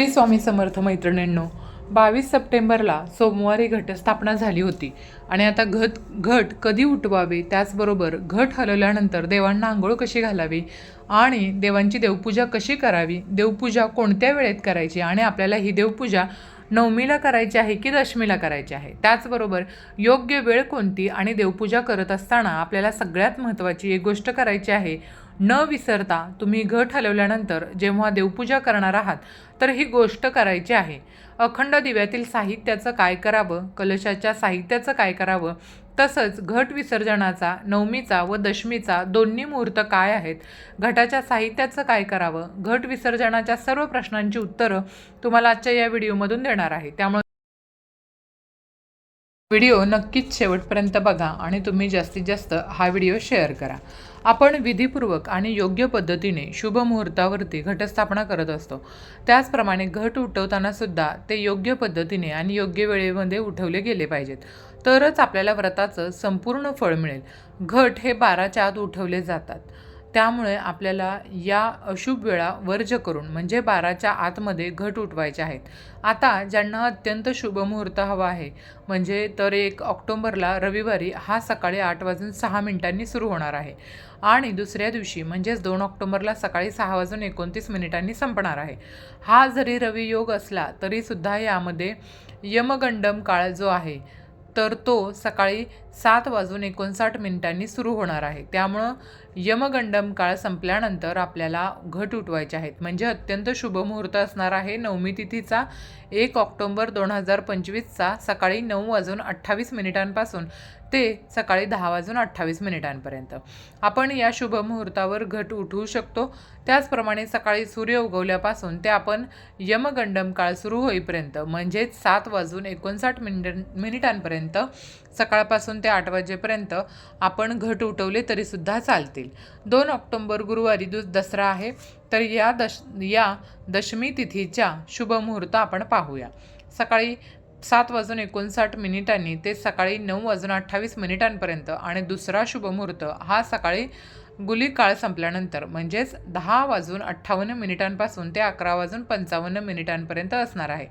श्री स्वामी समर्थ मैत्रिणींनो बावीस सप्टेंबरला सोमवारी घटस्थापना झाली होती आणि आता घट घट कधी उठवावे त्याचबरोबर घट हलवल्यानंतर देवांना आंघोळ कशी घालावी आणि देवांची देवपूजा कशी करावी देवपूजा कोणत्या वेळेत करायची आणि आपल्याला ही देवपूजा नवमीला करायची आहे की दशमीला करायची आहे? त्याचबरोबर योग्य वेळ कोणती आणि देवपूजा करत असताना आपल्याला सगळ्यात महत्त्वाची एक गोष्ट करायची आहे न विसरता तुम्ही घट हलवल्यानंतर जेव्हा देवपूजा करणार आहात तर ही गोष्ट करायची आहे. अखंड दिव्यातील साहित्याचं काय करावं कलशाच्या साहित्याचं काय करावं तसंच घट विसर्जनाचा नवमीचा व दशमीचा दोन्ही मुहूर्त काय आहेत घटाच्या साहित्याचं काय करावं घट विसर्जनाच्या सर्व प्रश्नांची उत्तरं तुम्हाला आजच्या या व्हिडिओमधून देणार आहे. त्यामुळे व्हिडिओ नक्कीच शेवटपर्यंत बघा आणि तुम्ही जास्तीत जास्त हा व्हिडिओ शेअर करा. आपण विधीपूर्वक आणि योग्य पद्धतीने शुभ मुहूर्तावरती घटस्थापना करत असतो. त्याचप्रमाणे घट उठवताना सुद्धा ते योग्य पद्धतीने आणि योग्य वेळेमध्ये उठवले गेले पाहिजेत. तरच आपल्याला व्रताचं संपूर्ण फळ मिळेल. घट हे बाराच्या आत उठवले जातात. त्यामुळे आपल्याला या अशुभ वेळा वर्ज करून म्हणजे बाराच्या आतमध्ये घट उठवायचे आहेत. आता ज्यांना अत्यंत शुभ मुहूर्त हवा आहे म्हणजे तर एक ऑक्टोंबरला रविवारी हा सकाळी आठ वाजून सहा मिनिटांनी सुरू होणार आहे. आणि दुसऱ्या दिवशी म्हणजेच दोन ऑक्टोंबरला सकाळी सहा वाजून एकोणतीस मिनिटांनी संपणार आहे. हा जरी रवियोग असला तरीसुद्धा यामध्ये यमगंडम काळ जो आहे तर तो सकाळी सात वाजून एकोणसाठ मिनिटांनी सुरू होणार आहे. त्यामुळं यमगंडम काळ संपल्यानंतर आपल्याला घट उठवायचे आहेत. म्हणजे अत्यंत शुभ मुहूर्त असणार आहे. नवमी तिथीचा एक ऑक्टोंबर दोन हजार पंचवीसचा सकाळी नऊ वाजून अठ्ठावीस मिनिटांपासून ते सकाळी दहा वाजून अठ्ठावीस मिनिटांपर्यंत. आपण या शुभ मुहूर्तावर घट उठवू शकतो. त्याचप्रमाणे सकाळी सूर्य उगवल्यापासून ते आपण यमगंडम काळ सुरू होईपर्यंत म्हणजेच सात वाजून एकोणसाठ मिनिट मिनिटांपर्यंत सकाळपासून ते आठ वाजेपर्यंत आपण घट उठवले तरीसुद्धा चालतील. दोन ऑक्टोंबर गुरुवारी दु दसरा आहे तर या दश या दशमी तिथीच्या शुभ मुहूर्त आपण पाहूया. सकाळी सात वाजून एकोणसाठ मिनिटांनी ते सकाळी नऊ वाजून अठ्ठावीस मिनिटांपर्यंत आणि दुसरा शुभमुहूर्त हा सकाळी गुली काळ संपल्यानंतर म्हणजेच दहा वाजून अठ्ठावन्न मिनिटांपासून ते अकरा वाजून पंचावन्न मिनिटांपर्यंत असणार आहे.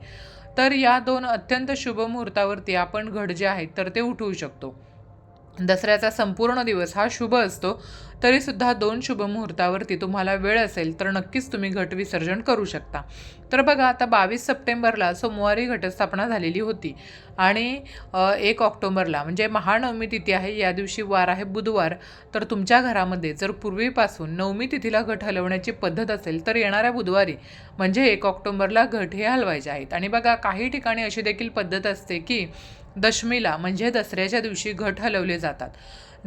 तर या दोन अत्यंत शुभ मुहूर्तावरती आपण घड जे आहेत तर ते उठवू शकतो. दसऱ्याचा संपूर्ण दिवस हा शुभ असतो तरीसुद्धा दोन शुभ मुहूर्तावरती तुम्हाला वेळ असेल तर नक्कीच तुम्ही घट विसर्जन करू शकता. तर बघा आता बावीस सप्टेंबरला सोमवारी घटस्थापना झालेली होती आणि एक ऑक्टोबरला म्हणजे महानवमी तिथी आहे या दिवशी वार आहे बुधवार. तर तुमच्या घरामध्ये जर पूर्वीपासून नवमी तिथीला घट हलवण्याची पद्धत असेल तर येणाऱ्या बुधवारी म्हणजे एक ऑक्टोबरला घट हे हलवायचे आहेत. आणि बघा काही ठिकाणी अशी देखील पद्धत असते की दशमीला म्हणजे दसऱ्याच्या दिवशी घट हलवले जातात.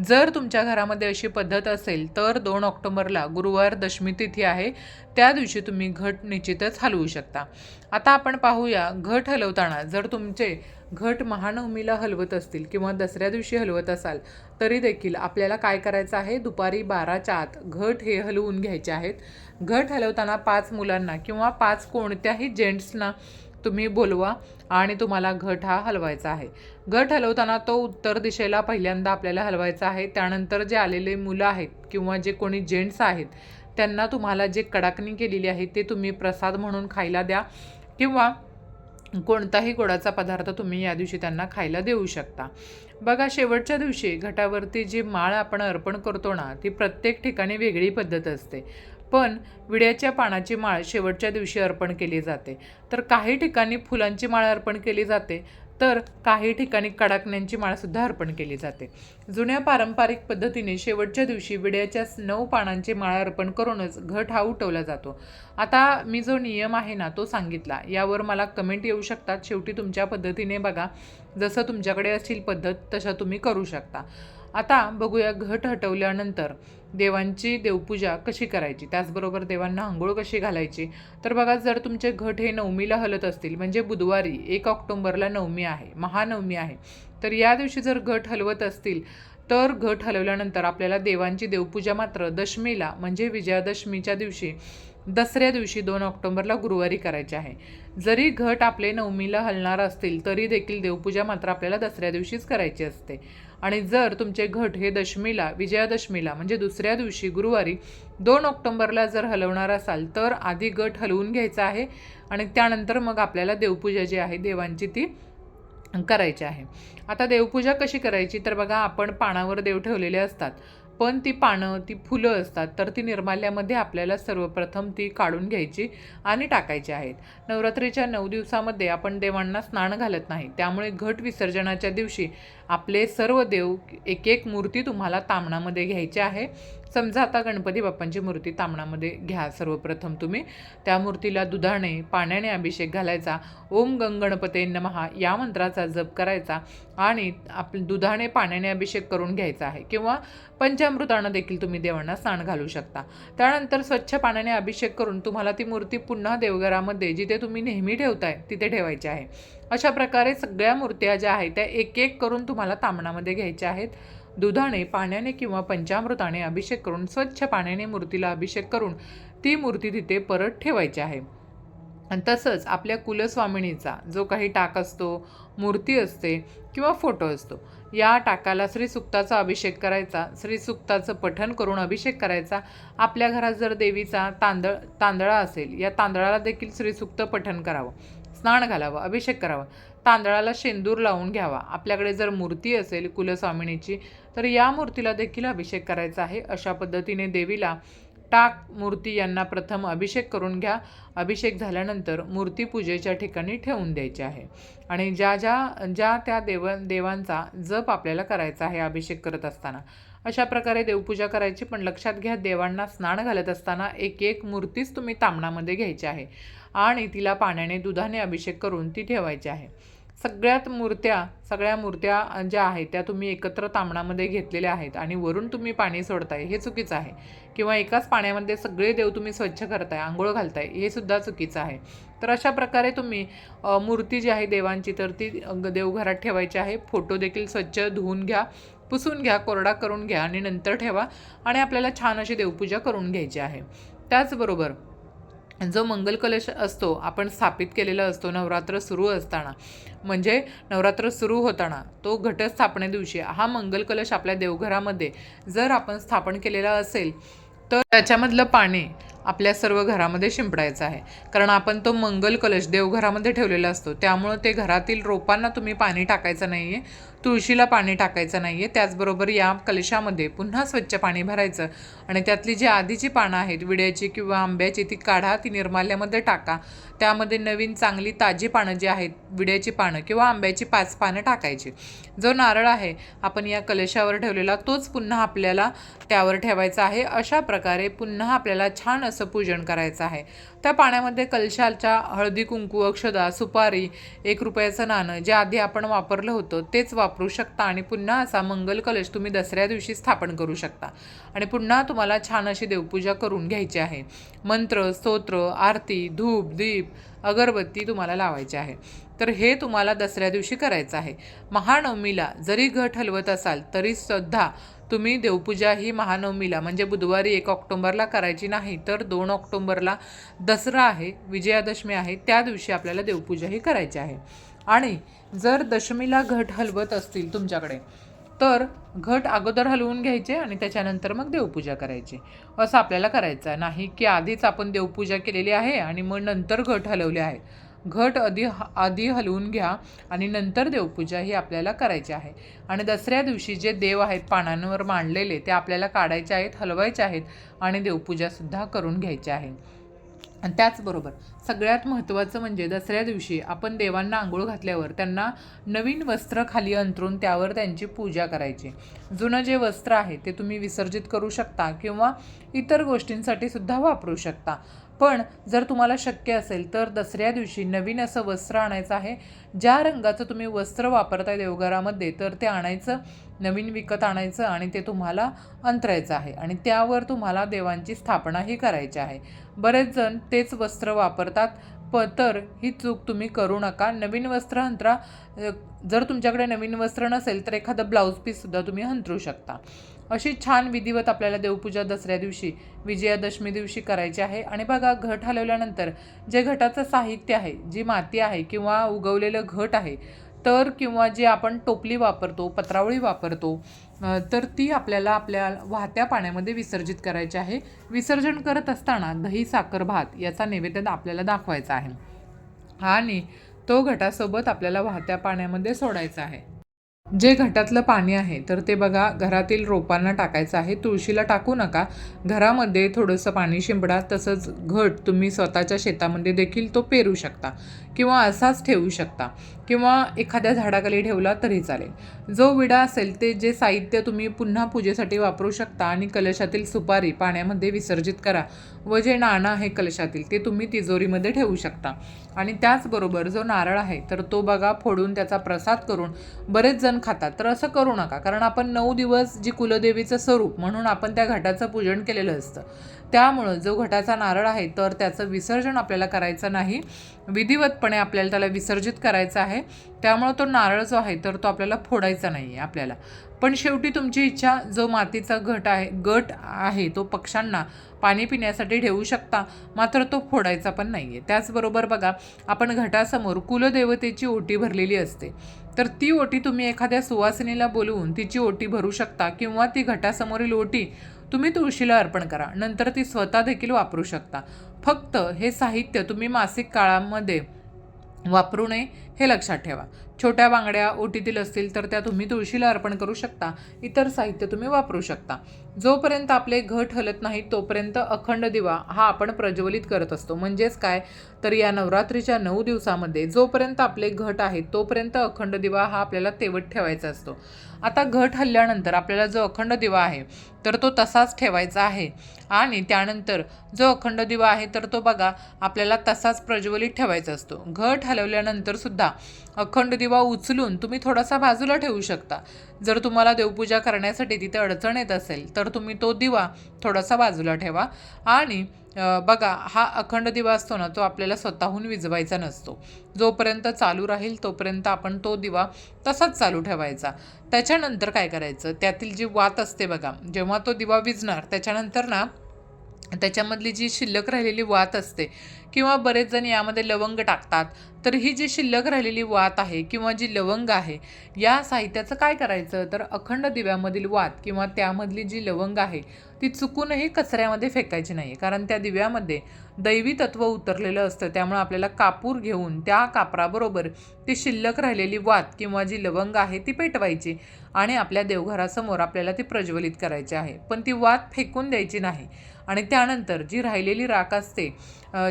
जर तुमच्या घरामध्ये अशी पद्धत असेल तर दोन ऑक्टोबरला गुरुवार दशमी तिथी आहे. त्या दिवशी तुम्ही घट निश्चितच हलवू शकता. आता आपण पाहूया घट हलवताना जर तुमचे घट महानवमीला हलवत असतील किंवा दसऱ्या दिवशी हलवत असाल तरी देखील आपल्याला काय करायचं आहे? दुपारी बाराच्या आत घट हे हलवून घ्यायचे आहेत. घट हलवताना पाच मुलांना किंवा पाच कोणत्याही जेंट्सना तुम्ही बोलवा आणि तुम्हाला घट हा हलवायचा आहे. घट हलवताना तो उत्तर दिशेला पहिल्यांदा आपल्याला हलवायचा आहे. त्यानंतर जे आलेले मुलं आहेत किंवा जे कोणी जेंट्स आहेत त्यांना तुम्हाला जे कडाकणी केलेली आहे ते तुम्ही प्रसाद म्हणून खायला द्या किंवा कोणताही गोडाचा पदार्थ तुम्ही या दिवशी त्यांना खायला देऊ शकता. बघा शेवटच्या दिवशी घटावरती जी माळ आपण अर्पण करतो ना ती प्रत्येक ठिकाणी वेगळी पद्धत असते. पण विड्याच्या पानाची माळ शेवटच्या दिवशी अर्पण केली जाते. तर काही ठिकाणी फुलांची माळ अर्पण केली जाते तर काही ठिकाणी कडाकण्यांची माळसुद्धा अर्पण केली जाते. जुन्या पारंपरिक पद्धतीने शेवटच्या दिवशी विड्याच्या नऊ पानांची माळ अर्पण करूनच घट हा उठवला जातो. आता मी जो नियम आहे ना तो सांगितला. यावर मला कमेंट येऊ शकतात. शेवटी तुमच्या पद्धतीने बघा. जसं तुमच्याकडे असतील पद्धत तशा तुम्ही करू शकता. आता बघूया घट हटवल्यानंतर. देवांची देवपूजा कशी करायची? त्याचबरोबर देवांना आंघोळ कशी घालायची? तर बघा जर तुमचे घट हे नवमीला हलत असतील म्हणजे बुधवारी एक ऑक्टोंबरला नवमी आहे महानवमी आहे तर या दिवशी जर घट हलवत असतील तर घट हलवल्यानंतर आपल्याला देवांची देवपूजा मात्र दशमीला म्हणजे विजयादशमीच्या दिवशी दसऱ्या दिवशी दोन ऑक्टोबरला गुरुवारी करायचे आहे. जरी घट आपले नवमीला हलणार असतील तरी देखील देवपूजा मात्र आपल्याला दसऱ्या दिवशीच करायची असते. आणि जर तुमचे घट हे दशमीला विजयादशमीला म्हणजे दुसऱ्या दिवशी गुरुवारी दोन ऑक्टोंबरला जर हलवणार असाल तर आधी गट हलवून घ्यायचा आहे आणि त्यानंतर मग आपल्याला देवपूजा जी आहे देवांची ती करायची आहे. आता देवपूजा कशी करायची? तर बघा आपण पानावर देव ठेवलेले असतात. पण ती पानं ती फुलं असतात तर ती निर्माल्यामध्ये आपल्याला सर्वप्रथम ती काढून घ्यायची आणि टाकायची आहेत. नवरात्रीच्या नऊ दिवसामध्ये आपण देवांना स्नान घालत नाही. त्यामुळे घट विसर्जनाच्या दिवशी आपले सर्व देव एक एक मूर्ती तुम्हाला तामणामध्ये घ्यायची आहे. समजा आता गणपती बाप्पांची मूर्ती तामणामध्ये घ्या सर्वप्रथम तुम्ही. त्या मूर्तीला दुधाने पाण्याने अभिषेक घालायचा. ओम गंगणपते नमहा या मंत्राचा जप करायचा आणि आप दुधाने पाण्याने अभिषेक करून घ्यायचा आहे. किंवा पंचामृतानं देखील तुम्ही देवांना स्नान घालू शकता. त्यानंतर स्वच्छ पाण्याने अभिषेक करून तुम्हाला ती मूर्ती पुन्हा देवघरामध्ये जिथे तुम्ही नेहमी ठेवताय तिथे ठेवायची आहे. अशा प्रकारे सगळ्या मूर्त्या ज्या आहेत त्या एक एक करून तुम्हाला तामणामध्ये घ्यायच्या आहेत. दुधाने पाण्याने किंवा पंचामृताने अभिषेक करून स्वच्छ पाण्याने मूर्तीला अभिषेक करून ती मूर्ती तिथे परत ठेवायची आहे. आणि तसंच आपल्या कुलस्वामिनीचा जो काही टाक असतो मूर्ती असते किंवा फोटो असतो या टाकाला श्रीसुक्ताचा अभिषेक करायचा श्रीसुक्ताचं पठण करून अभिषेक करायचा. आपल्या घरात जर देवीचा तांदळ तांदळा असेल या तांदळाला देखील श्रीसुक्त पठण करावं स्नान घालावं अभिषेक करावा. तांदळाला शेंदूर लावून घ्यावा. आपल्याकडे जर मूर्ती असेल कुलस्वामिनीची तर या मूर्तीला देखील अभिषेक करायचा आहे. अशा पद्धतीने देवीला टाक मूर्ती यांना प्रथम अभिषेक करून घ्या. अभिषेक झाल्यानंतर मूर्ती पूजेच्या ठिकाणी ठेवून द्यायची आहे. आणि ज्या ज्या ज्या त्या देव देवांचा जप आपल्याला करायचा आहे अभिषेक करत असताना अशा प्रकारे देवपूजा करायची. पण लक्षात घ्या देवांना स्नान घालत असताना एक एक मूर्तीच तुम्ही तामणामध्ये घ्यायची आहे. आणि तिला पाण्याने दुधाने अभिषेक करून ती ठेवायची आहे. सगळ्यात मूर्त्या सगळ्या मूर्त्या ज्या आहेत त्या तुम्ही एकत्र तांबणामध्ये घेतलेल्या आहेत आणि वरून तुम्ही पाणी सोडताय हे चुकीचं आहे. किंवा एकाच पाण्यामध्ये सगळे देव तुम्ही स्वच्छ करताय आंघोळ घालताय हे सुद्धा चुकीचं आहे. तर अशा प्रकारे तुम्ही मूर्ती जी आहे देवांची तर ती देवघरात ठेवायची आहे. फोटो देखील स्वच्छ धुवून घ्या पुसून घ्या कोरडा करून घ्या आणि नंतर ठेवा आणि आपल्याला छान अशी देवपूजा करून घ्यायची आहे. त्याचबरोबर जो मंगल कलश असतो आपण स्थापित केलेला असतो नवरात्र सुरू असताना म्हणजे नवरात्र सुरू होताना तो घटस्थापने दिवशी हा मंगल कलश आपल्या देवघरामध्ये जर आपण स्थापन केलेला असेल तर त्याच्यामधलं पाणी आपल्या सर्व घरामध्ये शिंपडायचं आहे. कारण आपण तो मंगल कलश देवघरामध्ये ठेवलेला असतो त्यामुळं ते घरातील रोपांना तुम्ही पाणी टाकायचं नाही आहे तुळशीला पाणी टाकायचं नाही आहे त्याचबरोबर या कलशामध्ये पुन्हा स्वच्छ पाणी भरायचं आणि त्यातली जी आधीची पानं आहेत विड्याची किंवा आंब्याची ती काढा ती निर्माल्यामध्ये टाका. त्यामध्ये नवीन चांगली ताजी पानं जी आहेत विड्याची पानं किंवा आंब्याची पाच पानं टाकायची. जो नारळ आहे आपण या कलशावर ठेवलेला तोच पुन्हा आपल्याला त्यावर ठेवायचा आहे. अशा प्रकारे पुन्हा आपल्याला छान असं पूजन करायचं आहे. त्या पाण्यामध्ये कलशाच्या हळदी कुंकू अक्षदा सुपारी एक रुपयाचं नाणं जे आधी आपण वापरलं होतं तेच वाप वापरू शकता आणि पुन्हा असा मंगल कलश तुम्ही दसऱ्या दिवशी स्थापन करू शकता. आणि पुन्हा तुम्हाला छान अशी देवपूजा करून घ्यायची आहे. मंत्र स्तोत्र आरती धूप दीप अगरबत्ती तुम्हाला लावायची आहे. तर हे तुम्हाला दसऱ्या दिवशी करायचं आहे. महानवमीला जरी घट हलवत असाल तरी सुद्धा तुम्ही देवपूजा ही महानवमीला म्हणजे बुधवारी एक ऑक्टोबरला करायची नाही तर दोन ऑक्टोबरला दसरा आहे विजयादशमी आहे त्या दिवशी आपल्याला देवपूजा ही करायची आहे. आणि जर दशमीला घट हलवत असतील तुमच्याकडे तर घट अगोदर हलवून घ्यायचे आणि त्याच्यानंतर मग देवपूजा करायची. असं आपल्याला करायचं आहे. नाही की आधीच आपण देवपूजा केलेली आहे आणि मग नंतर घट हलवले आहे. घट आधी आधी हलवून घ्या आणि नंतर देवपूजा ही आपल्याला करायची आहे. आणि दसऱ्या दिवशी जे देव आहेत पानांवर मांडलेले ते आपल्याला काढायचे आहेत हलवायचे आहेत आणि देवपूजासुद्धा करून घ्यायची आहे. आणि त्याचबरोबर सगळ्यात महत्त्वाचं म्हणजे दसऱ्या दिवशी आपण देवांना आंघोळ घातल्यावर त्यांना नवीन वस्त्र खाली अंतरून त्यावर त्यांची पूजा करायची. जुनं जे वस्त्र आहे ते तुम्ही विसर्जित करू शकता किंवा इतर गोष्टींसाठी सुद्धा वापरू शकता. पण जर तुम्हाला शक्य असेल तर दसऱ्या दिवशी नवीन असं वस्त्र आणायचं आहे. ज्या रंगाचं तुम्ही वस्त्र वापरताय देवघरामध्ये तर ते आणायचं नवीन विकत आणायचं आणि ते तुम्हाला अंतरायचं आहे. आणि त्यावर तुम्हाला देवांची स्थापनाही करायची आहे. बरेच जण तेच वस्त्र वापरतात प तर ही चूक तुम्ही करू नका. नवीन वस्त्र अंतरा जर तुमच्याकडे नवीन वस्त्र नसेल तर एखादं ब्लाऊज पीससुद्धा तुम्ही अंतरू शकता. अशी छान विधिवत आपल्याला देवपूजा दसऱ्या दिवशी विजयादशमी दिवशी करायची आहे. आणि बघा घट हलवल्यानंतर जे घटाचं साहित्य आहे जी माती आहे किंवा उगवलेलं घट आहे तर किंवा जे आपण टोपली वापरतो पत्रावळी वापरतो तर ती आपल्याला आपल्या वाहत्या पाण्यामध्ये विसर्जित करायची आहे. विसर्जन करत असताना दही साखर भात याचा नैवेद्य आपल्याला दाखवायचा आहे. आणि तो घटासोबत आपल्याला वाहत्या पाण्यामध्ये सोडायचा आहे. जे घटातलं पाणी आहे तर ते बघा घरातील रोपांना टाकायचं आहे. तुळशीला टाकू नका. घरामध्ये थोडंसं पाणी शिंपडा तसंच घट तुम्ही स्वतःच्या शेतामध्ये देखील तो पेरू शकता किंवा असाच ठेवू शकता. किंवा एखाद्या झाडाखाली ठेवला तरी चालेल. जो विडा असेल ते जे साहित्य तुम्ही पुन्हा पूजेसाठी वापरू शकता आणि कलशातील सुपारी पाण्यामध्ये विसर्जित करा व जे नाणं आहे कलशातील ते तुम्ही तिजोरीमध्ये ठेवू शकता. आणि त्याचबरोबर जो नारळ आहे तर तो बघा फोडून त्याचा प्रसाद करून बरेच जण खातात. तर असं करू नका कारण आपण नऊ दिवस जी कुलदेवीचं स्वरूप म्हणून आपण त्या घटाचं पूजन केलेलं असतं. त्यामुळं जो घटाचा नारळ आहे तर त्याचं विसर्जन आपल्याला करायचं नाही. विधिवतपणे आपल्याला त्याला विसर्जित करायचं आहे. त्यामुळं तो नारळ जो आहे तर तो आपल्याला फोडायचा नाही आहे आपल्याला. पण शेवटी तुमची इच्छा जो मातीचा घट आहे गट आहे तो पक्ष्यांना पाणी पिण्यासाठी ठेवू शकता. मात्र तो फोडायचा पण नाही आहे त्याचबरोबर बघा आपण घटासमोर कुलदेवतेची ओटी भरलेली असते. तर ती ओटी तुम्ही एखाद्या सुवासिनीला बोलवून तिची ओटी भरू शकता किंवा ती घटासमोरील ओटी तुम्ही तुळशीला अर्पण करा. नंतर ती स्वतः देखील वापरू शकता. फक्त हे साहित्य तुम्ही मासिक काळामध्ये वापरू नये हे लक्षात ठेवा. छोट्या बांगड्या ओटीतील असतील तर त्या तुम्ही तुळशीला अर्पण करू शकता. इतर साहित्य तुम्ही वापरू शकता. जोपर्यंत आपले घट हलत नाही तोपर्यंत अखंड दिवा हा आपण प्रज्वलित करत असतो. म्हणजेच काय? तर या नवरात्रीच्या नऊ दिवसामध्ये जोपर्यंत आपले घट आहेत तोपर्यंत अखंड दिवा हा आपल्याला तेवत ठेवायचा असतो. आता घट हल्ल्यानंतर आपल्याला जो अखंड दिवा आहे तर तो तसाच ठेवायचा आहे. आणि त्यानंतर जो अखंड दिवा आहे तर तो बघा आपल्याला तसाच प्रज्वलित ठेवायचा असतो. घट हलवल्यानंतर सुद्धा अखंड दिवा उचलून तुम्ही थोडासा बाजूला ठेवू शकता. जर तुम्हाला देवपूजा करण्यासाठी तिथे अडचण येत असेल तर तुम्ही तो दिवा थोडासा बाजूला ठेवा. आणि बघा हा अखंड दिवा असतो ना तो आपल्याला स्वतःहून विजवायचा नसतो. जोपर्यंत चालू राहील तोपर्यंत आपण तो दिवा तसाच चालू ठेवायचा. त्याच्यानंतर काय करायचं? त्यातील जी वात असते बघा जेव्हा तो दिवा विजणार त्याच्यानंतर ना त्याच्यामधली जी शिल्लक राहिलेली वात असते किंवा बरेच जण यामध्ये लवंग टाकतात. तर ही जी शिल्लक राहिलेली वात आहे किंवा जी लवंग आहे या साहित्याचं काय करायचं? तर अखंड दिव्यामधील वात किंवा त्यामधली जी लवंग आहे ती चुकूनही कचऱ्यामध्ये फेकायची नाही कारण त्या दिव्यामध्ये दैवी तत्व उतरलेलं असतं. त्यामुळे आपल्याला कापूर घेऊन त्या कापराबरोबर ती शिल्लक राहिलेली वात किंवा जी लवंग आहे ती पेटवायची आणि आपल्या देवघरासमोर आपल्याला ती प्रज्वलित करायची आहे. पण ती वात फेकून द्यायची नाही. आणि त्यानंतर जी राहिलेली राख असते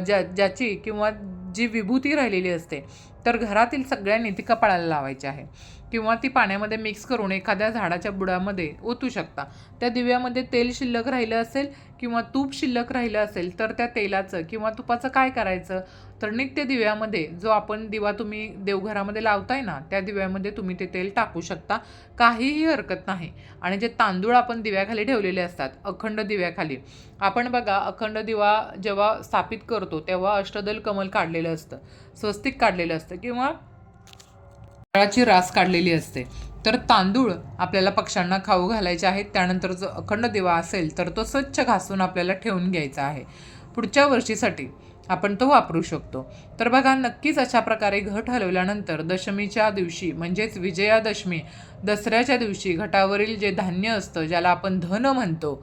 ज्या ज्याची किंवा जी विभूती राहिलेली असते तर घरातील सगळ्यांनी ती कपाळाला लावायची आहे. किंवा ती पाण्यामध्ये मिक्स करून एखाद्या झाडाच्या बुडामध्ये ओतू शकता. त्या दिव्यामध्ये तेल शिल्लक राहिलं असेल किंवा तूप शिल्लक राहिलं असेल तर त्या तेलाचं किंवा तुपाचं काय करायचं? तर नित्य दिव्यामध्ये जो आपण दिवा तुम्ही देवघरामध्ये लावताय ना त्या दिव्यामध्ये तुम्ही ते तेल टाकू शकता. काहीही हरकत नाही. आणि जे तांदूळ आपण दिव्याखाली ठेवलेले असतात अखंड दिव्याखाली. आपण बघा अखंड दिवा जेव्हा स्थापित करतो तेव्हा अष्टदल कमल काढलेलं असतं स्वस्तिक काढलेलं असतं किंवा नारळाची रास काढलेली असते. तर तांदूळ आपल्याला पक्ष्यांना खाऊ घालायचे आहेत त्यानंतर जो अखंड दिवा असेल तर तो स्वच्छ घासून आपल्याला ठेवून घ्यायचा आहे. पुढच्या वर्षीसाठी आपण तो वापरू शकतो. तर बघा नक्कीच अशा प्रकारे घट हलवल्यानंतर दशमीच्या दिवशी म्हणजेच विजयादशमी दसऱ्याच्या दिवशी घटावरील जे धान्य असतं ज्याला आपण धन म्हणतो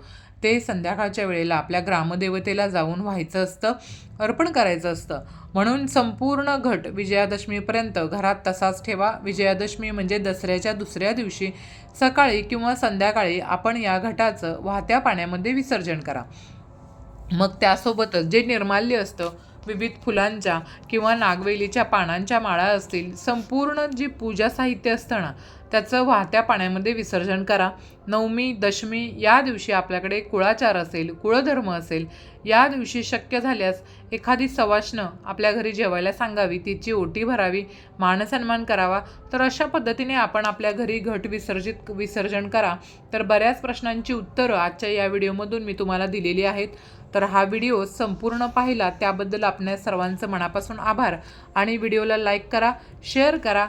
ते संध्याकाळच्या वेळेला आपल्या ग्रामदेवतेला जाऊन व्हायचं असतं अर्पण करायचं असतं. म्हणून संपूर्ण घट विजयादशमीपर्यंत घरात तसाच ठेवा. विजयादशमी म्हणजे दसऱ्याच्या दुसऱ्या दिवशी सकाळी किंवा संध्याकाळी आपण या घटाचं वाहत्या पाण्यामध्ये विसर्जन करा. मग त्यासोबतच जे निर्माल्य असतं विविध फुलांच्या किंवा नागवेलीच्या पानांच्या माळा असतील संपूर्ण जी पूजा साहित्य असतं ना त्याचं वाहत्या पाण्यामध्ये विसर्जन करा. नवमी दशमी या दिवशी आपल्याकडे कुळाचार असेल कुळधर्म असेल या दिवशी शक्य झाल्यास एखादी सवाष्ण आपल्या घरी जेवायला सांगावी तिची ओटी भरावी मानसन्मान करावा. तर अशा पद्धतीने आपण आपल्या घरी घट विसर्जित विसर्जन करा. तर बऱ्याच प्रश्नांची उत्तरं आजच्या या व्हिडिओमधून मी तुम्हाला दिलेली आहेत. तर हा व्हिडिओ संपूर्ण पाहिला त्याबद्दल आपल्या सर्वांचं मनापासून आभार. आणि व्हिडिओला लाईक करा शेअर करा.